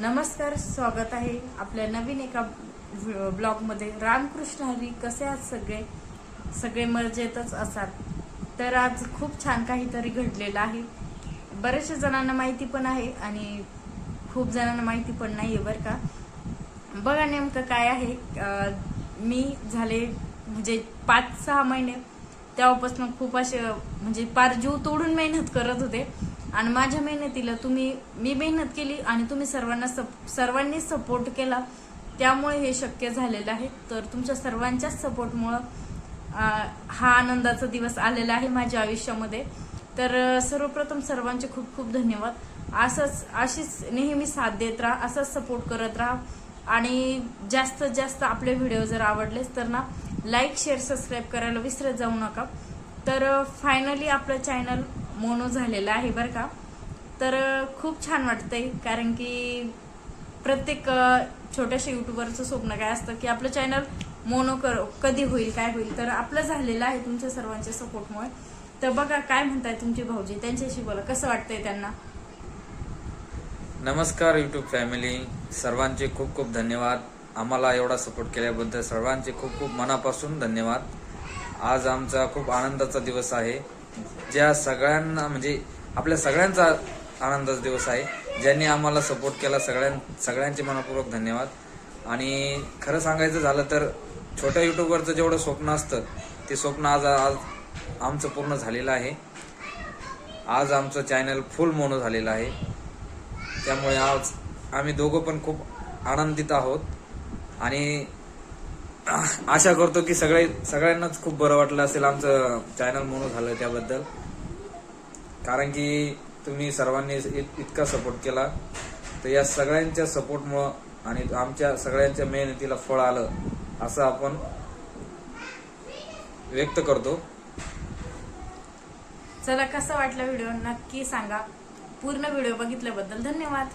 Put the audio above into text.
नमस्कार स्वागत आहे आपल्या नवीन एका ब्लॉगमध्ये. रामकृष्ण हरी कसे आहात सगळे? सगळे मजेतच असाल. तर आज खूप छान काहीतरी घडलेलं आहे. बऱ्याचशा जणांना माहिती पण आहे आणि खूप जणांना माहिती पण नाही आहे बरं का. बघा नेमकं काय आहे. मी झाले म्हणजे पाच सहा महिने. तेव्हापासून खूप असे म्हणजे पार जीव तोडून मेहनत करत होते. आणि माझ्या मेहनतीला तुम्ही मी मेहनत केली आणि तुम्ही सर्वांना सप सर्वांनी सपोर्ट केला. त्यामुळे हे शक्य झालेलं आहे. तर तुमच्या सर्वांच्याच सपोर्टमुळं हा आनंदाचा दिवस आलेला आहे माझ्या आयुष्यामध्ये. तर सर्वप्रथम सर्वांचे खूप खूप धन्यवाद. असंच अशीच नेहमी साथ देत राहा असंच सपोर्ट करत राहा. आणि जास्तीत जास्त आपले व्हिडिओ जर आवडलेच तर ना लाईक शेअर सबस्क्राईब करायला विसरत जाऊ नका. तर फायनली आपलं चॅनल मोनो झालेला आहे बरं का. तर खूप छान वाटतंय कारण की प्रत्येक छोट्याशा युट्यूबरचं स्वप्न काय असतं की आपलं चॅनल मोनो कर कधी होईल काय होईल. तर आपलं झालेलं आहे तुमच्या सर्वांच्या सपोर्टमुळे तर बघा काय म्हणताय तुमचे भाऊजी? त्यांच्याशी बोला कसं वाटतंय त्यांना? नमस्कार यूट्यूब फॅमिली सर्वांचे खूप खूप धन्यवाद. आम्हाला एवढा सपोर्ट केल्याबद्दल सर्वांचे खूप खूप मनापासून धन्यवाद. आज आमचा खूप आनंदाचा दिवस आहे. ज्या सगळ्यांना म्हणजे आपल्या सगळ्यांचा आनंदाचा दिवस आहे. ज्यांनी आम्हाला सपोर्ट केला सगळ्यां सगळ्यांचे मनपूर्वक धन्यवाद. आणि खरं सांगायचं झालं तर छोट्या युट्यूबवरचं जेवढं स्वप्न असतं ते स्वप्न आज आज आमचं पूर्ण झालेलं आहे. आज आमचं चॅनल फुल मोनो झालेलं आहे. त्यामुळे आज आम्ही दोघं पण खूप आनंदित आहोत. आणि आशा करतो की सगळे सगळ्यांनाच खूप बरं वाटलं असेल आमचं चॅनल म्हणून झालं त्याबद्दल. कारण की तुम्ही सर्वांनी इत- इतका सपोर्ट केला. तर या सगळ्यांच्या सपोर्टमुळं आणि आमच्या सगळ्यांच्या मेहनतीला फळ आलं असं आपण व्यक्त करतो. चला कसं वाटलं व्हिडिओ? नक्की सांगा. पूर्ण व्हिडिओ बघितल्याबद्दल धन्यवाद.